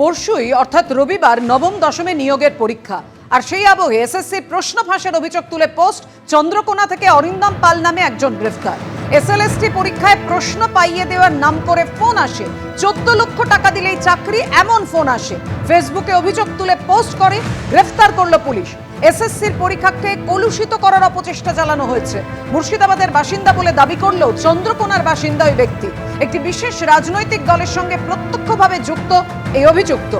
পরশুই, অর্থাৎ রবিবার, নবম দশমে নিয়োগের পরীক্ষা। আর সেই আবহে এসএসসির প্রশ্ন ফাঁসের অভিযোগ তুলে পোস্ট চন্দ্রকোনা থেকে অরিন্দম পাল নামে একজন গ্রেফতার। এসএলএসটি পরীক্ষায় প্রশ্ন পাইয়ে দেওয়ার নাম করে ফোন আসে। চোদ্দ লক্ষ টাকা দিলেই চাকরি, এমন ফোন আসে। ফেসবুকে অভিযোগ তুলে পোস্ট করে, গ্রেফতার করল পুলিশ। এসএসসির পরীক্ষাকে কলুষিত করার অপচেষ্টা চালানো হয়েছে। মুর্শিদাবাদের বাসিন্দা বলে দাবি করলেও চন্দ্রকোনার বাসিন্দা ওই ব্যক্তি। একটি বিশেষ রাজনৈতিক দলের সঙ্গে প্রত্যক্ষভাবে যুক্ত এই অভিযুক্ত।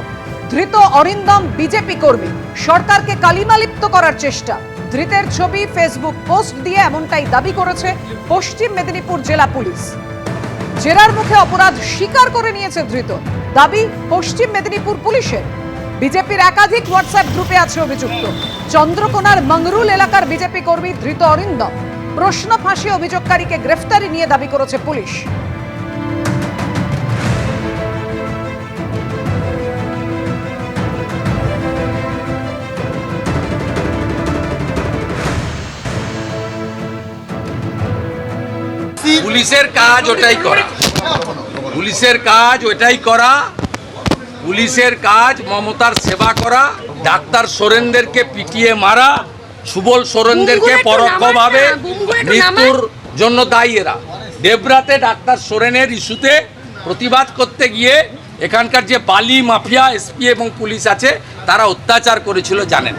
ধৃত অরিন্দম বিজেপি কর্মী। সরকারকে কালিমালিপ্ত করার চেষ্টা। ধৃতের ছবি, ফেসবুক পোস্ট দিয়ে এমনটাই দাবি করেছে পশ্চিম মেদিনীপুর জেলা পুলিশ। জেরার মুখে অপরাধ স্বীকার করে নিয়েছে ধৃত। দাবি পশ্চিম মেদিনীপুর পুলিশের। বিজেপির একাধিক হোয়াটসঅ্যাপ গ্রুপে আছে অভিযুক্ত। চন্দ্রকোনার মংরুল এলাকার বিজেপি কর্মী ধৃত অরিন্দম। প্রশ্ন ফাঁসি অভিযোগকারীকে গ্রেফতারি নিয়ে দাবি করেছে পুলিশ। পুলিশের কাজ ওটাই করা। পুলিশের কাজ ওটাই করা। পুলিশের কাজ মমতার সেবা করা। ডাক্তার সোরেনদেরকে পিটিয়ে মারা। সুবল সোরেনদেরকে পরোক্ষভাবে মৃত্যুর জন্য দায়ী এরা। দেবরাতে ডাক্তার সোরেনের ইস্যুতে প্রতিবাদ করতে গিয়ে এখানকার যে বালি মাফিয়া এসপি এবং পুলিশ আছে তারা অত্যাচার করেছিল জানেন।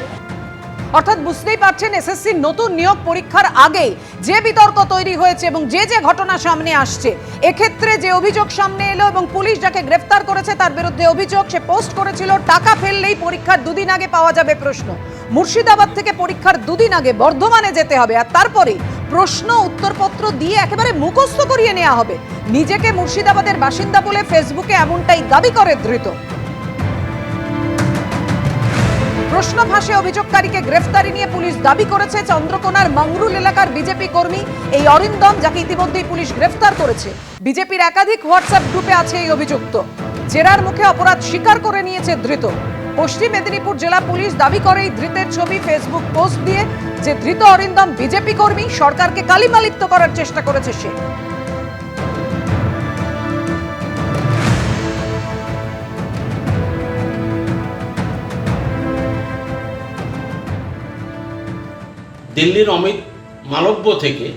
অর্থাৎ বুঝতেই পারছেন এসএসসির নতুন নিয়োগ পরীক্ষার আগে যে বিতর্ক তৈরি হয়েছে এবং যে যে ঘটনা সামনে আসছে, এক্ষেত্রে যে অভিযোগ সামনে এলো এবং পুলিশ যাকে গ্রেফতার করেছে তার বিরুদ্ধে অভিযোগ, সে পোস্ট করেছিল, টাকা ফেললেই পরীক্ষার দুদিন আগে পাওয়া যাবে প্রশ্ন। মুর্শিদাবাদ থেকে পরীক্ষার দুদিন আগে বর্ধমানে যেতে হবে আর তারপরে প্রশ্ন, উত্তরপত্র দিয়ে একেবারে মুখস্থ করিয়ে নেওয়া হবে। নিজেকে মুর্শিদাবাদের বাসিন্দা বলে ফেসবুকে এমনটাই দাবি করে ধৃত। প্রশ্ন ফাঁসে অভিযোগকারীকে গ্রেফতারি নিয়ে পুলিশ দাবি করেছে। চন্দ্রকোনার মংরুল এলাকার বিজেপি কর্মী এই অরিন্দম, যাকে ইতিমধ্যেই পুলিশ গ্রেফতার করেছে। বিজেপির একাধিক হোয়াটসঅ্যাপ গ্রুপে আছে এই অভিযুক্ত। জেরার মুখে অপরাধ স্বীকার করে নিয়েছে ধৃত। পশ্চিম মেদিনীপুর জেলা পুলিশ দাবি করে এই ধৃতের ছবি ফেসবুক পোস্ট দিয়ে যে ধৃত অরিন্দম বিজেপি কর্মী সরকারকে কালিমালিপ্ত করার চেষ্টা করেছে সে। দিল্লির অমিত মালব্য থেকে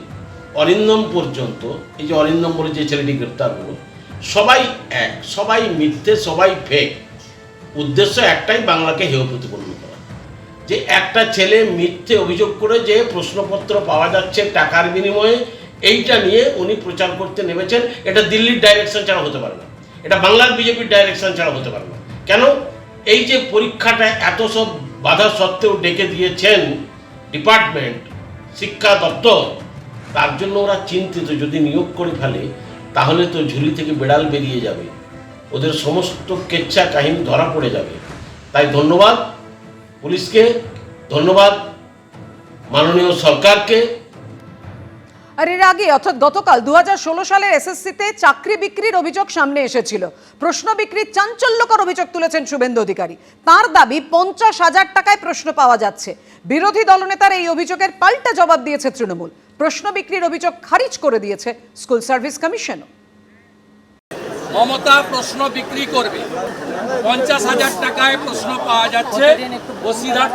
অরিন্দম পর্যন্ত, এই যে অরিন্দম বলে যে ছেলেটি গ্রেপ্তার হলো, সবাই এক, সবাই মিথ্যে, সবাই ফেক উদ্দেশ্য একটাই, বাংলাকে হেয় প্রতিপন্ন করা। যে একটা ছেলে মিথ্যে অভিযোগ করে যে প্রশ্নপত্র পাওয়া যাচ্ছে টাকার বিনিময়ে, এইটা নিয়ে উনি প্রচার করতে নেমেছেন, এটা দিল্লির ডাইরেকশন ছাড়া হতে পারে না। এটা বাংলার বিজেপির ডাইরেকশন ছাড়া হতে পারে না। কেন? এই যে পরীক্ষাটা এত সব বাধা সত্ত্বেও ডেকে দিয়েছেন ডিপার্টমেন্ট, শিক্ষা দপ্তর, তার জন্য ওরা চিন্তিত। যদি নিয়োগ করে ফেলে, তাহলে তো ঝুলি থেকে বেড়াল বেরিয়ে যাবে। ওদের সমস্ত কেচ্ছা কাহিনী ধরা পড়ে যাবে। তাই ধন্যবাদ পুলিশকে, ধন্যবাদ মাননীয় সরকারকে। আর এর আগে, অর্থাৎ গতকাল দু সালের এসএসসিতে চাকরি বিক্রির অভিযোগ সামনে এসেছিল। প্রশ্ন বিক্রির চাঞ্চল্যকর অভিযোগ তুলেছেন শুভেন্দু অধিকারী। তার দাবি, পঞ্চাশ হাজার টাকায় প্রশ্ন পাওয়া যাচ্ছে। বিরোধী দলনেতার এই অভিযোগের পাল্টা জবাব দিয়েছে তৃণমূল। প্রশ্ন বিক্রির অভিযোগ খারিজ করে দিয়েছে স্কুল সার্ভিস কমিশনও। মমতা প্রশ্ন বিক্রি করবে। পঞ্চাশ হাজার টাকায় প্রশ্ন পাওয়া যাচ্ছে।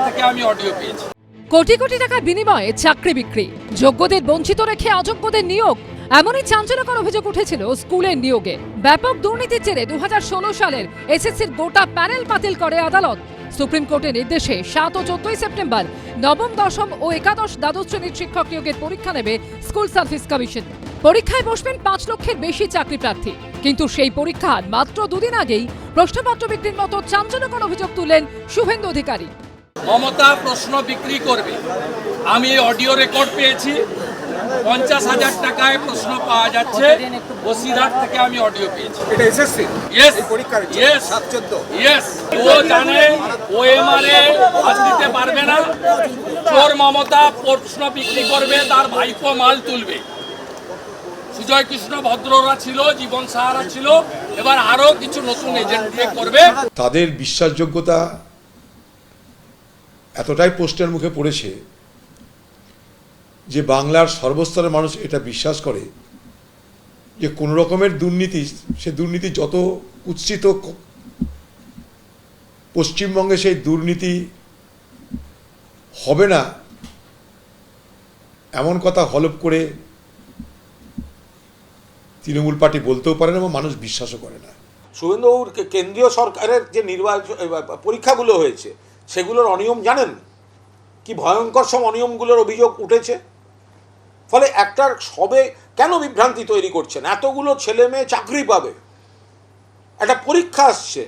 থেকে আমি অডিও পেয়েছি। কোটি কোটি টাকার বিনিময়ে চাকরি বিক্রি। যোগ্যদের বঞ্চিত রেখে অযোগ্যদের নিয়োগ। এমনই চাঞ্চল্যকর অভিযোগ উঠেছিল স্কুলের নিয়োগে। ব্যাপক দুর্নীতির জেরে দুহাজার ষোলো সালের এসএসসির গোটা প্যানেল বাতিল করে আদালত। সুপ্রিম কোর্টের নির্দেশে সাত ও চোদ্দই সেপ্টেম্বর নবম, দশম ও একাদশ দ্বাদশ শ্রেণির শিক্ষক নিয়োগের পরীক্ষা নেবে স্কুল সার্ভিস কমিশন। পরীক্ষায় বসবেন পাঁচ লক্ষের বেশি চাকরি প্রার্থী। কিন্তু সেই পরীক্ষার মাত্র দুদিন আগেই প্রশ্নপত্র বিক্রির মতো চাঞ্চল্যকর অভিযোগ তুললেন শুভেন্দু অধিকারী। মমতা প্রশ্ন বিক্রি করবে। আমি অডিও রেকর্ড পেয়েছি। পঞ্চাশ হাজার টাকায় প্রশ্ন পাওয়া যাচ্ছে। বসিরহাট থেকে আমি অডিও পেয়েছি। এটা এসএসসি ইয়েস এই পরীক্ষার ইয়েস সাত চোদ্দ ইয়েস ও জানে ও এমআরএ হাত দিতে পারবে না। চোর মমতা প্রশ্ন বিক্রি করবে তার ভাইপো মাল তুলবে। সুজয় কৃষ্ণ ভদ্ররা ছিল জীবন সাহারা ছিল। এবার আরও কিছু নতুন এজেন্ট দিয়ে করবে। তাদের বিশ্বাসযোগ্যতা এতটাই পোস্টের মুখে পড়েছে যে বাংলার সর্বস্তরের মানুষ এটা বিশ্বাস করে যে কোনো রকমের দুর্নীতি, সে দুর্নীতি যত কুৎসিত পশ্চিমবঙ্গে সেই দুর্নীতি হবে না, এমন কথা হলপ করে তৃণমূল পার্টি বলতেও পারে না এবং মানুষ বিশ্বাসও করে না। শুভেন্দুবাবুর কেন্দ্রীয় সরকারের যে নির্বাচন পরীক্ষাগুলো হয়েছে সেগুলোর অনিয়ম জানেন? কি ভয়ঙ্কর সব অনিয়মগুলোর অভিযোগ উঠেছে? ফলে একটার সবে কেন বিভ্রান্তি তৈরি করছেন? এতগুলো ছেলে মেয়ে চাকরি পাবে। একটা পরীক্ষা আসছে।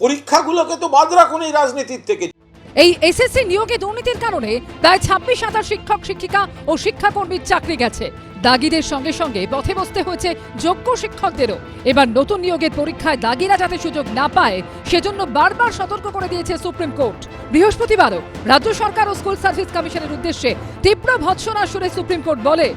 পরীক্ষাগুলোকে তো বাদ রাখুন এই রাজনীতির থেকে। এই এসএসসি নিয়োগে দুর্নীতির কারণে প্রায় ছাব্বিশ হাজার শিক্ষক, শিক্ষিকা ও শিক্ষাকর্মীর চাকরি গেছে। দাগিদের সঙ্গে সঙ্গে পথে বসতে হয়েছে যোগ্য শিক্ষকদেরও। এবার নতুন নিয়োগের পরীক্ষায় দাগিরা যাতে সুযোগ না পায়, সেজন্য বারবার সতর্ক করে দিয়েছে সুপ্রিম কোর্ট। বৃহস্পতিবারও রাজ্য সরকার ও স্কুল সার্ভিস কমিশনের উদ্দেশ্যে তীব্র ভৎসনা সুরে সুপ্রিম কোর্ট বলে,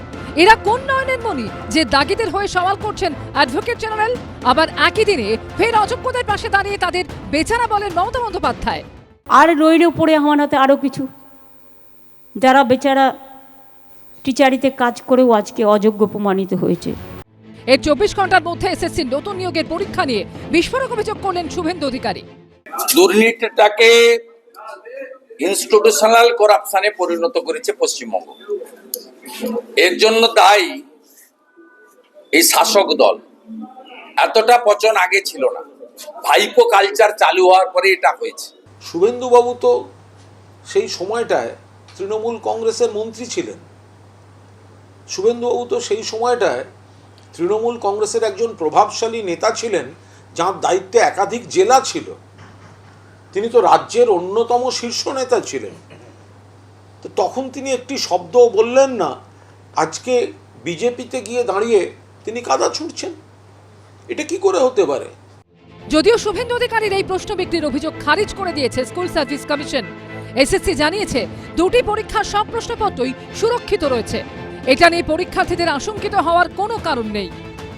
এরা কোন নয়নের মনি যে দাগিদের হয়ে সওয়াল করছেন অ্যাডভোকেট জেনারেল? আবার একই দিনে ফের অযোগ্যদের পাশে দাঁড়িয়ে তাদের বেচারা বলেন মমতা বন্দ্যোপাধ্যায়। আর রইল পড়ে আমার হাতে আরও কিছু। যারা বেচারা টিচারিতে কাজ করেও আজকে অযোগ্য প্রমাণিত হয়েছে। এর চব্বিশ ঘণ্টার মধ্যে এসএসসি নতুন নিয়োগের পরীক্ষা নিয়ে বিস্ফোরক অভিযোগ করলেন শুভেন্দু অধিকারী। দুর্নীতিটাকে ইনস্টিটিউশনাল করাপশনে পরিণত করেছে পশ্চিমবঙ্গ। এর জন্য দায়ী এই শাসক দল। এতটা পচন আগে ছিল না। ভাইপো কালচার চালু হওয়ার পরে এটা হয়েছে। শুভেন্দুবাবু তো সেই সময়টায় তৃণমূল কংগ্রেসের মন্ত্রী ছিলেন। শুভেন্দুবাবু তো সেই সময়টায় তৃণমূল কংগ্রেসের একজন প্রভাবশালী নেতা ছিলেন, যার দায়িত্বে একাধিক জেলা ছিল। তিনি তো রাজ্যের অন্যতম শীর্ষ নেতা ছিলেন। তো তখন তিনি একটি শব্দ বললেন না, আজকে বিজেপিতে গিয়ে দাঁড়িয়ে তিনি কাদা ছুটছেন এটা কি করে হতে পারে? যদিও শুভেন্দু অধিকারীর এই প্রশ্ন বিক্রির অভিযোগ খারিজ করে দিয়েছে স্কুল সার্ভিস কমিশন। এসএসসি জানিয়েছে, দুটি পরীক্ষার সব প্রশ্নপত্রই সুরক্ষিত রয়েছে। এটা নিয়ে পরীক্ষার্থীদের আশঙ্কিত হওয়ার কোনো কারণ নেই।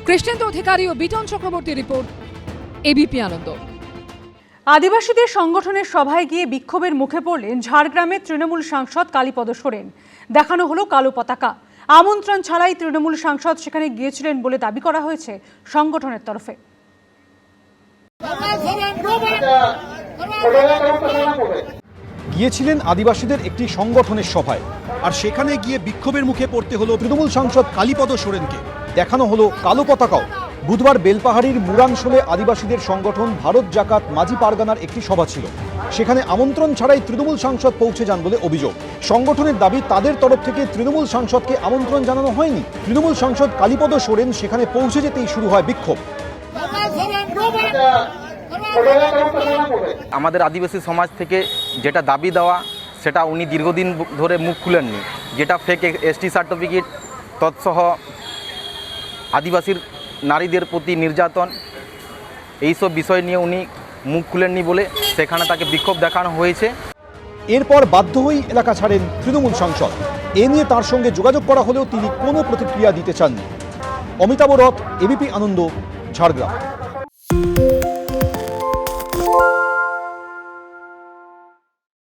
কৃষ্ণেন্দু অধিকারী ও বিটন চক্রবর্তী রিপোর্ট এবিপি আনন্দ। আদিবাসীদের সংগঠনের সভায় গিয়ে বিক্ষোভের মুখে পড়লেন ঝাড়গ্রামের তৃণমূল সাংসদ কালীপদ সোরেন। দেখানো হলো কালো পতাকা। আমন্ত্রণ ছাড়াই তৃণমূল সাংসদ সেখানে গিয়েছিলেন বলে দাবি করা হয়েছে সংগঠনের তরফে। গিয়েছিলেন আদিবাসীদের একটি সংগঠনের সভায়। আর সেখানে গিয়ে বিক্ষোভের মুখে পড়তে হলো তৃণমূল সাংসদ কালীপদ সোরেনকে। দেখানো হলো কালো পতাকাও। বুধবার বেলপাহাড়ির মুরাংশলে আদিবাসীদের সংগঠন ভারত জাকাত মাঝি পারগানার একটি সভা ছিল। সেখানে আমন্ত্রণ ছাড়াই তৃণমূল সাংসদ পৌঁছে যান বলে অভিযোগ। সংগঠনের দাবি, তাদের তরফ থেকে তৃণমূল সাংসদকে আমন্ত্রণ জানানো হয়নি। তৃণমূল সাংসদ কালীপদ সোরেন সেখানে পৌঁছে যেতেই শুরু হয় বিক্ষোভ। আমাদের আদিবাসী সমাজ থেকে যেটা দাবি দেওয়া, সেটা উনি দীর্ঘদিন ধরে মুখ খুলেননি। যেটা ফেক এসটি সার্টিফিকেট তৎসহ আদিবাসীর নারীদের প্রতি নির্যাতন, এইসব বিষয় নিয়ে উনি মুখ খুলেননি বলে সেখানে তাকে বিক্ষোভ দেখানো হয়েছে। এরপর বাধ্য হয়েই এলাকা ছাড়েন তৃণমূল সাংসদ। এ নিয়ে তার সঙ্গে যোগাযোগ করা হলেও তিনি কোনো প্রতিক্রিয়া দিতে চাননি। অমিতাভ রথ এবিপি আনন্দ, ঝাড়গ্রাম।